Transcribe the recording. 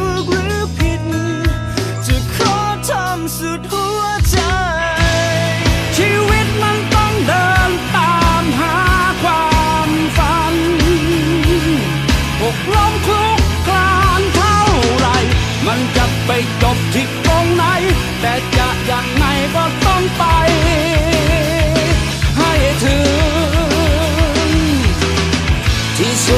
ก